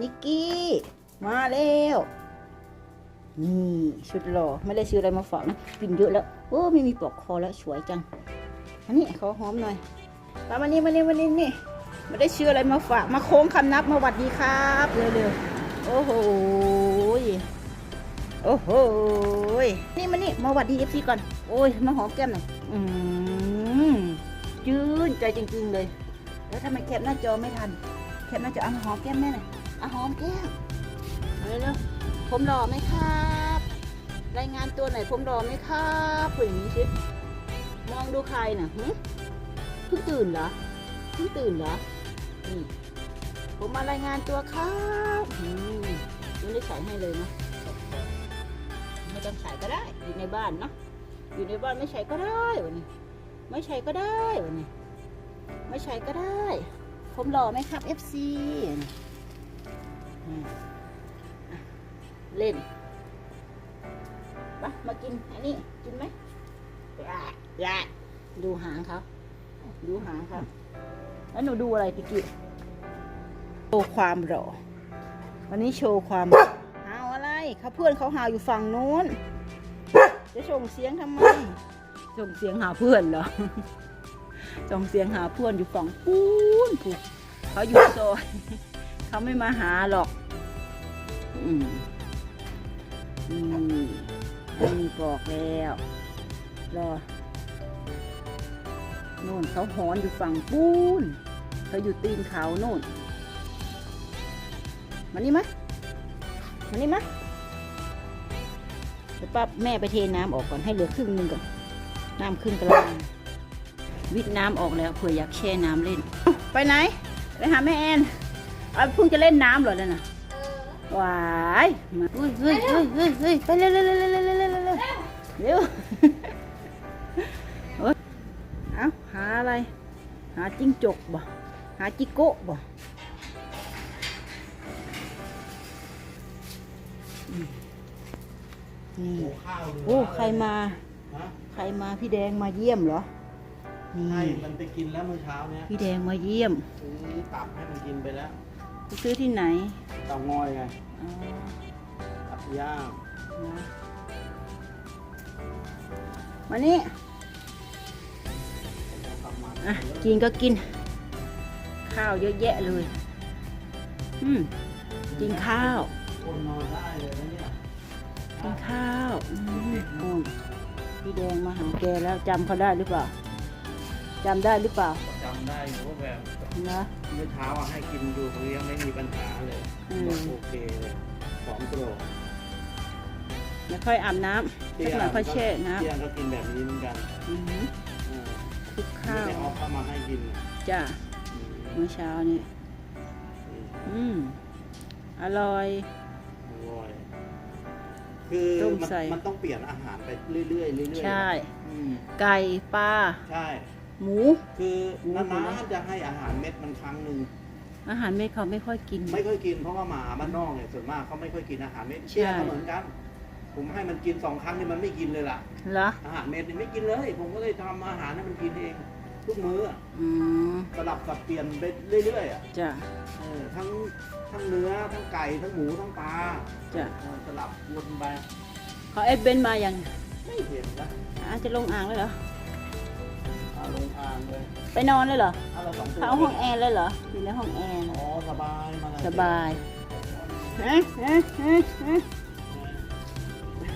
นิกกี้ มาแล้วนี่ชุดหล่อไม่ได้ซื้ออะไรมาฝากนะปิ่นเยอะแล้ว โอ้ไม่มีปลอกคอแล้วสวยจังอันนี้ขอหอมหน่อยมามานี่มานี่มานี่นี่ไม่ได้ซื้ออะไรมาฝากมาโค้งคำนับมาหวัดดีครับเร็วๆโอ้โหโอ้โหนี่มานี่มาหวัดดีเอฟซีก่อนโอ้ยมาหอมแก้มหน่อยอืมจื้นใจจริงๆเลย แล้วทำไมแคปหน้าจอไม่ทัน แคปหน้าจอเอามาหอมแก้มแม่หน่อย อาหอมแก้มเอาเร็วๆผมหล่อไหมครับ รายงานตัวหน่อยผมหล่อไหมครับพูดอย่างนี้สิมองดูใครน่ะหึเพิ่งตื่นเหรอเพิ่งตื่นเหรอนี่ผมมารายงานตัวครับอืมไม่ได้ใส่ให้เลยเนาะไม่ต้องใส่ก็ได้อยู่ในบ้านเนาะอยู่ในบ้านไม่ใส่ก็ได้วันนี้ ไม่ใส่ก็ได้วันนี้ ไม่ใช่ก็ได้ ผมหล่อไหมครับ FC อืมอะ เล่นมามากินอันนี้กินไหมยะยะดูหางเขาดูหางเขาแล้วหนูดูอะไรพี่กิโชว์ความหล่อวันนี้โชว์ความหาวอะไรเขาเพื่อนเขาหาวอยู่ฝั่งนู้น จะส่งเสียงทำไม ส่งเสียงหาเพื่อนเหรอ ส่งเสียงหาเพื่อนอยู่ฝั่งปูนผูกเขาอยู่โซอย เขาไม่มาหาหรอก อืมอืมมีบอกแล้ว รอโน่นเขาหอนอยู่ฝั่งปูนเขาอยู่ตีนเขาโน่นมานี่มะมานี่มะเดี๋ยวป้าแม่ไปเทน้ำออกก่อนให้เหลือครึ่งนึงก่อน น้ำขึ้นกระลังวิทน้ำออกแล้วเผื่ออยากแช่น้ำเล่น ไปไหน ไปหาแม่แอน เอาเพิ่งจะเล่นน้ำเหรอเนี่ยน่ะวายมาเฮ้ยเฮ้ยเฮ้ยเฮ้ยเฮ้ยไปเร็วเร็วเร็วเร็วเร็วเร็วเร็วเร็วเร็วเอ้าหาอะไร หาจิ้งจกบ่หาจิโก้บ่นี่โอ้ใครมาใครมาพี่แดงมาเยี่ยมเหรอนี่มันไปกินแล้วเมื่อเช้าเนี้ยพี่แดงมาเยี่ยมซื้อตับให้มันกินไปแล้ว ไปซื้อที่ไหนเต่างอยไงอ๋อตับย่างนะมานี่เอากลับมาอะกินก็กิน ข้าวเยอะแยะเลย อืมกินข้าว คนนอนได้เลยนะเนี่ยกินข้าวอืมโอ้ยพี่แดงมาหาแกแล้วจำเขาได้หรือเปล่าจำได้หรือเปล่า จำได้อยู่ว่าแบบ นะ เมื่อเช้าอะให้กินอยู่ตรงนี้ยังไม่มีปัญหาเลยอืม บอกโอเคเลยสองกิโลเดี๋ยวค่อยอาบน้ำสักหน่อยค่อยแช่น้เที่ยงก็กินแบบนี้เหมือนกันำอืมอ่าคลุกข้าวไม่ได้เอาเข้ามาให้กินนะจ้ะอืมเมื่อเช้านี้อืมอร่อย อร่อยคือต้มมันใส่ มันต้องเปลี่ยนอาหารไปเรื่อยๆเรื่อยๆใช่ อืมไก่ปลาใช่ หมู คือหมูนาหมูนๆจะให้อาหารเม็ดมันครั้งหนึ่งอาหารเม็ดเขาไม่ค่อยกิน ไม่ค่อยกินเพราะว่าหมาบ้านนอกเนี่ยส่วนมากเขาไม่ค่อยกินอาหารเม็ดใช่เชี่ยก็เหมือนกัน ผมให้มันกินสองครั้งนี่มันไม่กินเลยล่ะเหรออาหารเม็ดนี่ไม่กินเลย ผมก็เลยทำอาหารให้มันกินเองทุกมื้ออะอืมสลับสับเปลี่ยนไปเรื่อยๆอะจ้ะเออทั้งทั้งเนื้อทั้งไก่ทั้งหมูทั้งปลาจ้ะเออสลับวนไปเขาเอฟเบนมายังไม่เห็นนะอาจะลงอ่างเลยเหรอ เอาลงอ่างเลยไปนอนเลยเหรอเอาเราสองตัวเขาห้องแอร์เลยเหรออยู่ในห้องแอร์อ๋อสบายมาเลยสบายฮะฮะฮะฮะ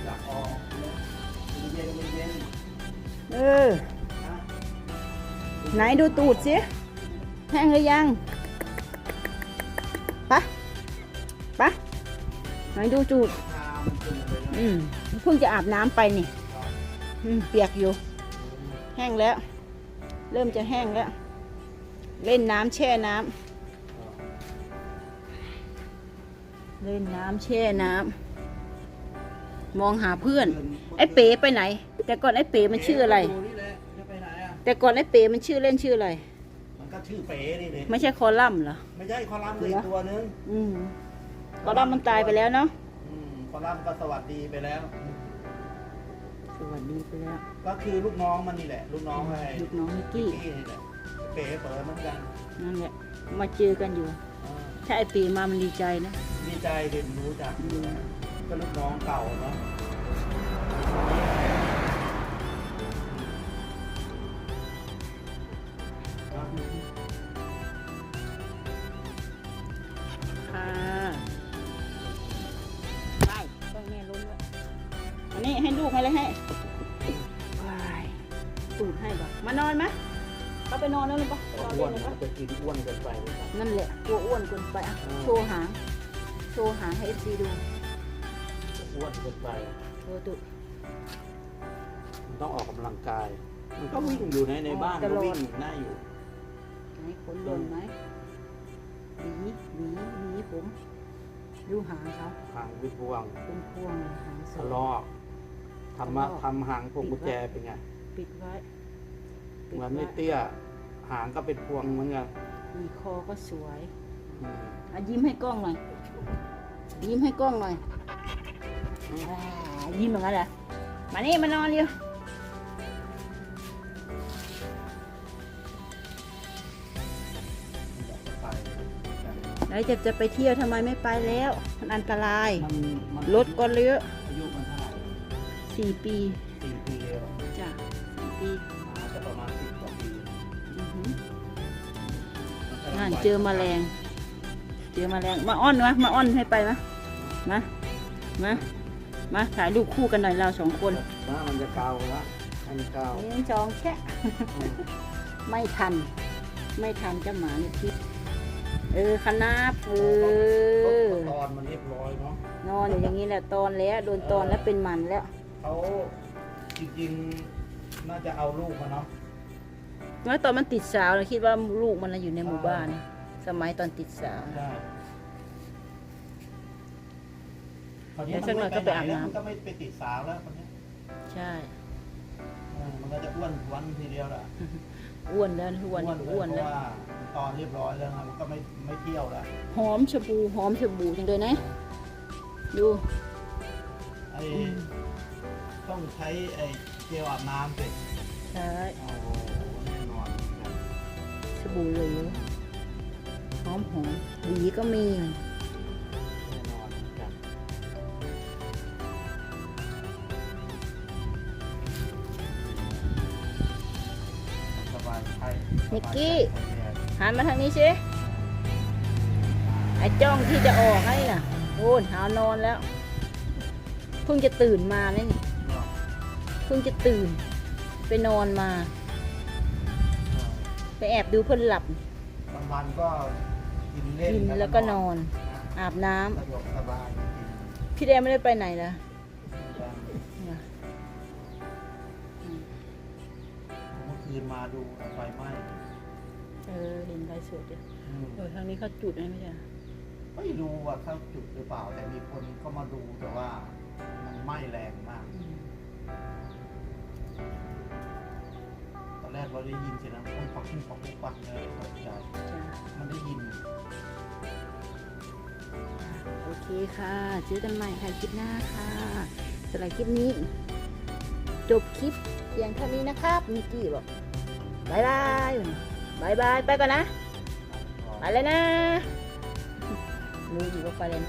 อยากออกเย็นๆเย็นเออๆนะไหนดูตูดสิแห้งหรือยังไปะปะไหนดูตูดชามันขึ้นไปเลยอืมเพิ่งจะอาบน้ำไปนี่อืมเปียกอยู่ แห้งแล้ว เริ่มจะแห้งแล้ว เล่นน้ำแช่น้ำเล่นน้ำแช่น้ำมองหาเพื่อน ไอ้เป๋ไปไหน แต่ก่อนไอ้เป๋มันชื่ออะไรดูนี่แหละจะไปไหนอะ แต่ก่อนไอ้เป๋มันชื่อเล่นชื่ออะไร มันก็ชื่อเป๋นี่เลยไม่ใช่คอลัมน์เหรอ ไม่ใช่คอลัมน์เลยอีกตัวนึงอืมคอลัมน์มันตายไปแล้วเนาะอืมคอลัมน์ก็สวัสดีไปแล้ว สวัสดีไปแล้วก็คือลูกน้องมันนี่แหละ ลูกน้องไอ้ลูกน้องนิกกี้กี้นี่แหละเป๋เป๋เหมือนกันนั่นแหละมาเจอกันอยู่อ่าถ้าไอปีมามันดีใจนะดีใจเห็นรู้จักอยู่แล้วก็ลูกน้องเก่าเนาะค่ะไปต้องแม่ลุ้นไว้อันนี้ให้ลูกให้เลยให้านอนไหมก็ไปนอนแล้วหรือเปล่าไปนอนอ้วเล่นนเลยปะจะกินอ้วนเกินไปหรือเปล่านั่นแหละตัวอ้วนเกินไปอะอืมโชว์หางโชว์หางให้เอฟซีดูอ้วนเกินไปโชว์ตุดมันต้องออกกำลังกาย มันก็วิ่งอยู่ในในบ้านตก็ลอด วิ่งได้อยู่ ไหนขนหล่นไหมหวีหวีหวีผม ดูหางเขาหางวิบวงเป็นพวงเลยหางสทะวย ลอกทำมาทะลอก ทำหางพวงกุญแจเป็นไง ปิดไว้ปิด เหมือนไว้ไม่เตี้ย หางก็เป็นพวงเหมือนกันมีคอก็สวยอืมอะยิ้มให้กล้องหน่อย ยิ้มให้กล้องหน่อยอ่ายิ้มเหมือนกันเหรอมานี่มานอนเร็วอยากจะไปไหนจะจะไปเที่ยวทำไมไม่ไปแล้ว มันอันตราย มันมันรถก็เยอะอายุมันเท่าไหร่สี่ปีสี่ปีเองจ้ะสี่ปีอาจจะป นกำลันั่นวัยเจอแมลง เจอแมลง มาอ้อนวะมาอ้อนให้ไปมะมา มา มาถ่ายรูปคู่กันหน่อยเราสองคนนะมันจะเกาละอันเกาหนึ่งสองแค่อืมไม่ทัน ไม่ทันเจะหมาในคลิปเออคณะเออตอนมันเรียบร้อยเนาะนอนอยู่อย่างนี้แหละตอนแล้วโดนตอนแล้วเป็นมันแล้วเขาจริงๆน่าจะเอาลูกมาเนาะ เมื่อตอนมันติดสาวเราคิดว่าลูกมันน่ะอยู่ในหมู่บ้านสมัยตอนติดสาวใช่คราวนี้เดี๋ยวสักหน่อยก็ไปอาบน้ำมันก็ไม่ไปติดสาวแล้วคนนี้ยใช่ เออมันก็จะอ้วนวันทีเดียวแหละอ้วนแล้วทุกวันนี้อ้วนเพแล้วราะว่าตอนเรียบร้อยแล้วไงมันก็ไม่ไม่เที่ยวแล้วหอมชะบูหอมชะบูจังเลยนะ ดู ไอ้ต้องใช้ไอ้เจลอาบน้ำสิใช่โอ้โบูเลยหอมหอมหวีก็มีแน่นอนครับสบายใจนิกกี้สบายใจหันมาทางนี้สิไอ้จ้องที่จะออกให้น่ะโอ้ยหาวนอนแล้ว เพิ่งจะตื่นมาเนี่ยนี่เนาะเพิ่งจะตื่นไปนอนมา ไปแอบดูเพื่อนหลับบางวันก็กินเล่นกินแล้วก็นอน อาบน้ำสะดวกสบายจริงพี่แดงไม่ได้ไปไหนนะๆจังเนี่ยอืมเมื่อคืนมาดูไฟไหม้เออเห็นไฟสดอยู่อืมเออทางนี้เขาจุดนะไม่ใช่ไม่รู้ว่าเขาจุดหรือเปล่า แต่มีคนเข้ามาดูแต่ว่ามันไหม้แรงมาก อืมตอน แรกเราได้ยินเสียงน้ำปักปักปักปักปักเลยตกใจจ้ะมันได้ยิน โอเคค่ะ เจอกันใหม่ค่ะคลิปหน้าค่ะสำหรับคลิปนี้ จบคลิปเพียงเท่านี้นะครับมิกกี้บอกบายบายบายบายไปก่อนนะ ไปเลยนะรู้อยู่ว่าไปเลยนะ